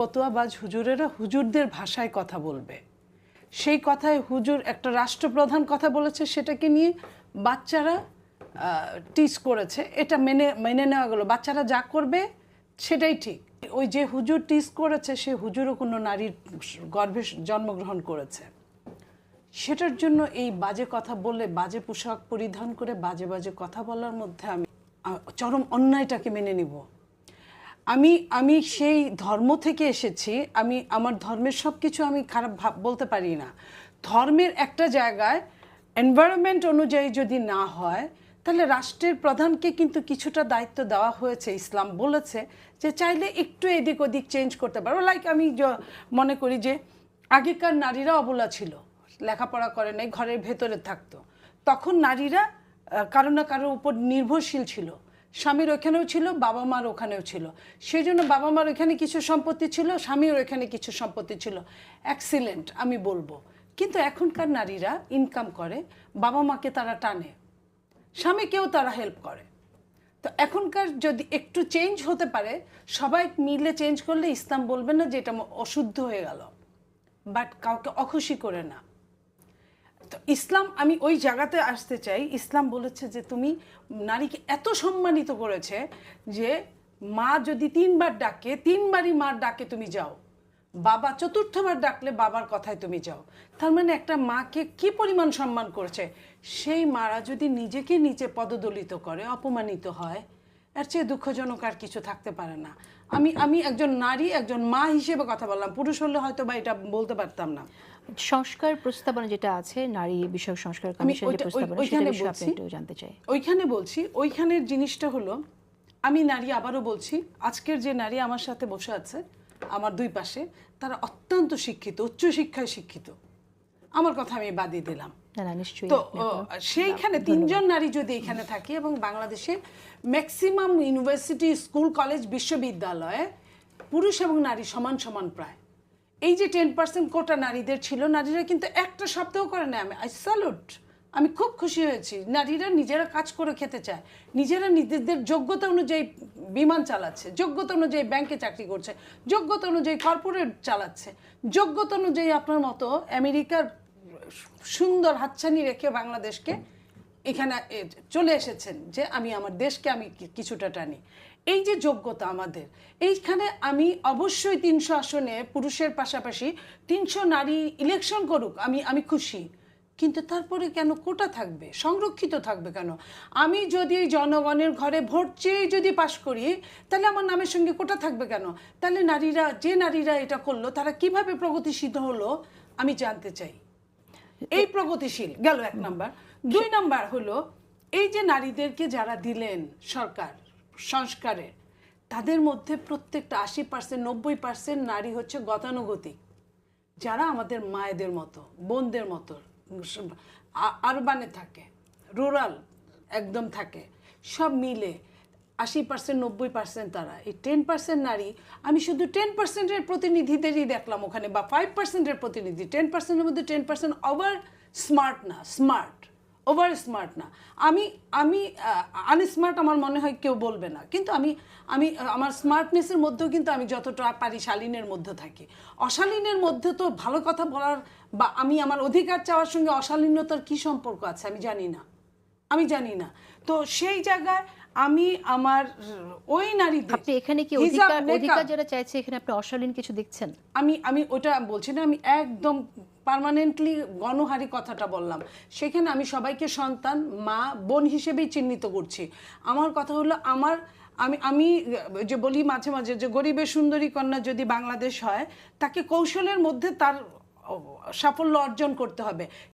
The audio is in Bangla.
ফতোয়াবাজ হুজুরেরা হুজুরদের ভাষায় কথা বলবে। সেই কথায় হুজুর একটা রাষ্ট্রপ্রধান কথা বলেছে, সেটাকে নিয়ে বাচ্চারা টিচ করেছে। এটা মেনে মেনে নেওয়া গেলো। বাচ্চারা যা করবে, সেটাই ঠিক। ওই যে হুজুর টিচ করেছে, সে হুজুরও কোনো নারীর গর্ভে জন্মগ্রহণ করেছে। সেটার জন্য এই বাজে কথা বলে, বাজে পোশাক পরিধান করে, বাজে বাজে কথা বলার মধ্যে আমি চরম অন্যায়টাকে মেনে নিব। আমি আমি সেই ধর্ম থেকে এসেছি, আমি, আমার ধর্মের সব কিছু আমি খারাপ ভাব, বলতে পারি না। ধর্মের একটা জায়গায় এনভায়রনমেন্ট অনুযায়ী যদি না হয়, তাহলে রাষ্ট্রের প্রধানকে কিন্তু কিছুটা দায়িত্ব দেওয়া হয়েছে, ইসলাম বলেছে, যে চাইলে একটু এদিক ওদিক চেঞ্জ করতে পারো। লাইক আমি মনে করি যে আগেকার নারীরা অবলা ছিল, লেখাপড়া করে নাই, ঘরের ভেতরে থাকতো। তখন নারীরা কারও না কারোর উপর নির্ভরশীল ছিল। স্বামীর ওখানেও ছিল বাবা মার ওখানেও ছিল। সেই জন্য বাবা মার ওখানে কিছু সম্পত্তি ছিল, স্বামীর ওখানে কিছু সম্পত্তি ছিল। অ্যাক্সিলেন্ট আমি বলব। কিন্তু এখনকার নারীরা ইনকাম করে বাবা মাকে তারা টানে। স্বামীকেও তারা হেল্প করে। তো এখনকার যদি একটু চেঞ্জ হতে পারে, সবাই মিলে চেঞ্জ করলে ইসলাম বলবে না যে এটা অশুদ্ধ হয়ে গেল। বাট কাউকে অখুশি করে না। তো ইসলাম, আমি ওই জায়গাতে আসতে চাই। ইসলাম বলেছে যে, তুমি নারীকে এত সম্মানিত করেছে যে, মা যদি তিনবার ডাকে, তিনবারই মার ডাকে তুমি যাও। বাবা চতুর্থবার ডাকলে বাবার কথায় তুমি যাও। তার মানে একটা মাকে কি পরিমাণ সম্মান করছে? সেই মারা যদি নিজেকে নিচে পদদলিত করে, অপমানিত হয় এর চেয়ে দুঃখজনক আর কিছু থাকতে পারে না। আমি আমি একজন নারী একজন মা হিসেবে কথা বললাম। পুরুষ হলে হয়তো বা এটা বলতে পারতাম না। সংস্কার প্রস্তাবনা যেটা আছে নারী বিষয়ক সংস্কার কমিশন যে প্রস্তাবনা ওইখানে সেটা বলছি। জানতে চাই। ওইখানে বলছি ওইখানের জিনিসটা হলো আমি নারী আবারও বলছি আজকের যে নারী আমার সাথে বসে আছে আমার দুই পাশে তারা অত্যন্ত শিক্ষিত উচ্চশিক্ষায় শিক্ষিত। আমার কথা আমি বাদই দিলাম। না না নিশ্চয়ই তো সেইখানে তিনজন নারী যদি এখানে থাকে এবং বাংলাদেশে ম্যাক্সিমাম ইউনিভার্সিটি স্কুল কলেজ বিশ্ববিদ্যালয়ে পুরুষ এবং নারী সমান সমান প্রায়। এই যে টেন পার্সেন্ট কোটা নারীদের ছিল নারীরা কিন্তু একটা শব্দও করে না আমি আই স্যালুট আমি খুব খুশি হয়েছি। নারীরা নিজেরা কাজ করে খেতে চায়। নিজেরা নিজেদের যোগ্যতা অনুযায়ী বিমান চালাচ্ছে যোগ্যতা অনুযায়ী ব্যাংকে চাকরি করছে যোগ্যতা অনুযায়ী কর্পোরেট চালাচ্ছে যোগ্যতা অনুযায়ী আপনার মতো আমেরিকার সুন্দর হাতছানি রেখে বাংলাদেশকে এখানে চলে এসেছেন যে আমি আমার দেশকে আমি কিছুটা টানি। এই যে যোগ্যতা আমাদের, এইখানে আমি অবশ্যই তিনশো আসনে পুরুষের পাশাপাশি তিনশো নারী ইলেকশন করুক, আমি আমি খুশি। কিন্তু তারপরে কেন কোটা থাকবে? সংরক্ষিত থাকবে কেন? আমি যদি জনগণের ঘরে ভোট চেয়ে যদি পাশ করি, তাহলে আমার নামের সঙ্গে কোটা থাকবে কেন? তাহলে নারীরা, যে নারীরা এটা করল, তারা কীভাবে প্রগতিশীল হলো, আমি জানতে চাই। এই প্রগতিশীল, গেল এক নাম্বার। দুই নাম্বার হলো, এই যে নারীদেরকে যারা দিলেন সরকার সংস্কারের তাদের মধ্যে প্রত্যেকটা আশি পার্সেন্ট, নব্বই পার্সেন্ট নারী হচ্ছে গতানুগতিক। যারা আমাদের মায়েদের মতো, বোনদের মতো আরবানে থাকে, রুরাল একদম থাকে, সব মিলে আশি পার্সেন্ট নব্বই পার্সেন্ট তারা। এই টেন পার্সেন্ট নারী, আমি শুধু টেন পার্সেন্টের প্রতিনিধিদেরই দেখলাম ওখানে, বা ফাইভ পার্সেন্টের প্রতিনিধি। টেন পার্সেন্টের মধ্যে টেন পার্সেন্ট ওভার স্মার্ট না স্মার্ট ওভার স্মার্ট না। আমি আমি আনস্মার্ট আমার মনে হয় কেউ বলবে না। কিন্তু আমি আমি, আমার স্মার্টনেসের মধ্যেও কিন্তু আমি যতটা পারি শালীনের মধ্যে থাকি। অশালীনের মধ্যে তো ভালো কথা বলার, বা আমি আমার অধিকার চাওয়ার সঙ্গে অশালীনতার কি সম্পর্ক আছে আমি জানি না। আমি জানি না। তো সেই জায়গায় আমি আমার ওই নারীদের আপনি এখানে কি অধিকার অধিকার যারা চাইছে এখানে আপনি অশালীন কিছু দেখছেন? আমি আমি ওটা বলছি না আমি একদম পার্মানেন্টলি গণহারি কথাটা বললাম। সেখানে আমি সবাইকে সন্তান মা বোন হিসেবেই চিহ্নিত করছি। আমার কথা হলো আমার আমি আমি যে বলি মাঝে মাঝে যে গরিবের সুন্দরী কন্যা যদি বাংলাদেশ হয় তাকে কৌশলের মধ্যে তার সাফল্য অর্জন করতে হবে।